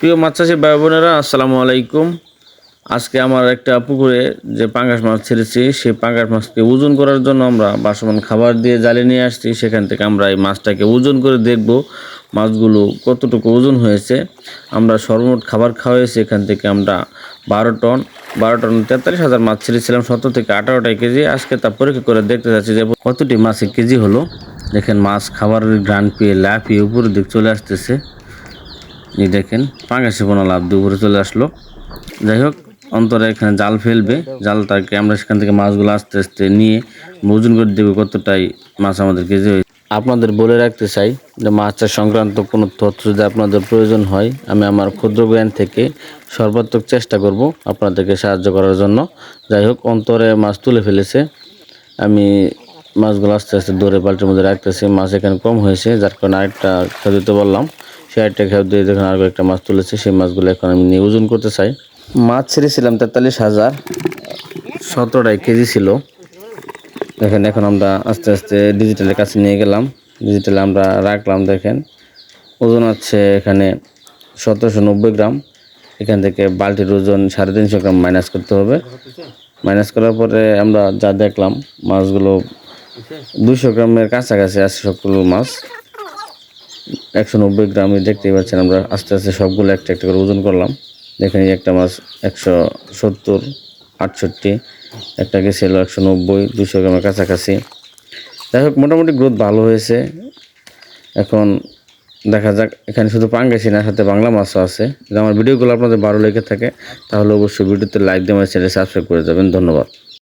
প্রিয় মাছ চাষি ভাই বোনেরা, আসসালামু আলাইকুম। আজকে আমার একটা পুকুরে যে পাঙ্গাস মাছ ছেড়েছি, সেই পাঙ্গাস মাছকে ওজন করার জন্য আমরা বাসমান খাবার দিয়ে জালে নিয়ে আসছি। সেখান থেকে আমরা এই মাছটাকে ওজন করে দেখব মাছগুলো কতটুকু ওজন হয়েছে। আমরা সর্বমোট খাবার খাওয়াইছি, এখান থেকে আমরা বারো টন বারো টন তেতাল্লিশ হাজার মাছ ছেড়েছিলাম, সতেরো থেকে আঠারোটাই কেজি। আজকে তা পরীক্ষা করে দেখতে যাচ্ছি যে কতটি মাছের কেজি হলো। দেখেন মাছ খাবারের গ্রান পেয়ে লাফিয়ে উপরের দিক চলে আসতেছে। এই দেখেন, পাঙ্গাসি কোনো লাভ দিয়ে উপরে চলে আসলো। যাই হোক, অন্তরে এখানে জাল ফেলবে। জালটাকে আমরা সেখান থেকে মাছগুলো আস্তে আস্তে নিয়ে ওজন করে দেবে কতটাই মাছ আমাদের কেজি হয়েছে। আপনাদের বলে রাখতে চাই যে মাছ চাষ সংক্রান্ত কোনো তথ্য যদি আপনাদের প্রয়োজন হয়, আমি আমার ক্ষুদ্র জ্ঞান থেকে সর্বাত্মক চেষ্টা করব আপনাদেরকে সাহায্য করার জন্য। যাই হোক, অন্তরে মাছ তুলে ফেলেছে। আমি মাছগুলো আস্তে আস্তে দৌড়ে পাল্টের মধ্যে রাখতেছি। মাছ এখানে কম হয়েছে, যার কারণে আরেকটা খেয়ে দিতে বললাম। সেই আরেকটা খেয়ে দিয়ে দেখুন আরও একটা মাছ তুলেছে সেই মাছগুলো এখন আমি নিয়ে ওজন করতে চাই। মাছ ছেড়েছিলাম তেতাল্লিশ হাজার। সতেরোটাই কেজি ছিল। দেখেন এখন আমরা আস্তে আস্তে ডিজিটালের কাছে নিয়ে গেলাম। ডিজিটালে আমরা রাখলাম দেখেন। ওজন আছে এখানে সতেরোশো নব্বই গ্রাম। এখান থেকে বালতির ওজন সাড়ে তিনশো গ্রাম মাইনাস করতে হবে। মাইনাস করার পরে আমরা যা দেখলাম মাছগুলো দুশো গ্রামের কাছাকাছি আছে সবগুলো মাছ। একশো নব্বই গ্রামে দেখতেই পাচ্ছেন আমরা আস্তে আস্তে সবগুলো একটা একটা করে ওজন করলাম। দেখেন একটা মাছ একশো সত্তর, আটষট্টি, একটা গেছিল একশো নব্বই দুশো গ্রামের কাছাকাছি। যাই হোক, মোটামুটি গ্রোথ ভালো হয়েছে। এখন দেখা যাক, এখানে শুধু পাঙ্গাসি না, সাথে বাংলা মাছও আছে। যদি আমার ভিডিওগুলো আপনাদের ভালো লেগে থাকে, তাহলে অবশ্যই ভিডিওতে লাইক দিয়ে আমার চ্যানেল সাবস্ক্রাইব করে যাবেন। ধন্যবাদ।